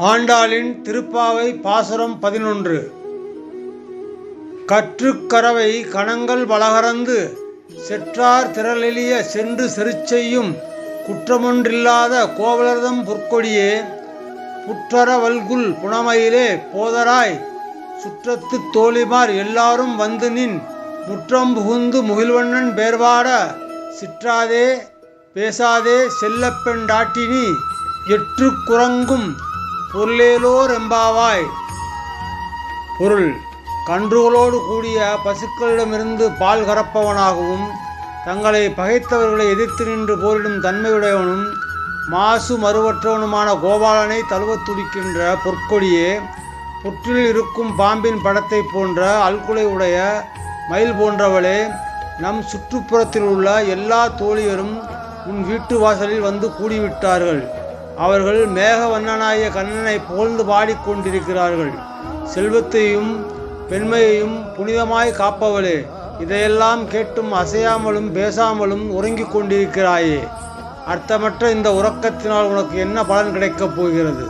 ஆண்டாளின் திருப்பாவை பாசுரம் பதினொன்று. கற்றுக்கரவை கணங்கள் வளகரந்து செற்றார் திரளெளிய சென்று செருச்செய்யும் குற்றமொன்றில்லாத கோவலர்தம் பொற்கொடியே புற்றரவல்குல் புனமையிலே போதராய் சுற்றத்து தோழிமார் எல்லாரும் வந்து நின் முற்றம் புகுந்து முகில்வண்ணன் பேர்வாட சிற்றாதே பேசாதே செல்லப்பெண்டாட்டினி எற்று குரங்கும் பொருளேலோர் எம்பாவாய். பொருள் கன்றுகளோடு கூடிய பசுக்களிடமிருந்து பால் கறப்பவனாகவும் தங்களை பகைத்தவர்களை எதிர்த்து நின்று போரிடும் தன்மையுடையவனும் மாசு மறுவற்றவனுமான கோபாலனை தழுவத் துடிக்கின்ற பொற்கொடியே புற்றில் இருக்கும் பாம்பின் படத்தை போன்ற அல்குலை உடைய மயில் போன்றவளே நம் சுற்றுப்புறத்தில் உள்ள எல்லா தோழியரும் உன் வீட்டு வாசலில் வந்து கூடிவிட்டார்கள். அவர்கள் மேகவண்ணனாய கண்ணனை புகழ்ந்து பாடிக்கொண்டிருக்கிறார்கள் செல்வத்தையும் பெண்மையையும் புனிதமாய் காப்பவளே இதையெல்லாம் கேட்டும் அசையாமலும் பேசாமலும் உறங்கிக் கொண்டிருக்கிறாயே. அர்த்தமற்ற இந்த உறக்கத்தினால் உனக்கு என்ன பலன் கிடைக்கப் போகிறது?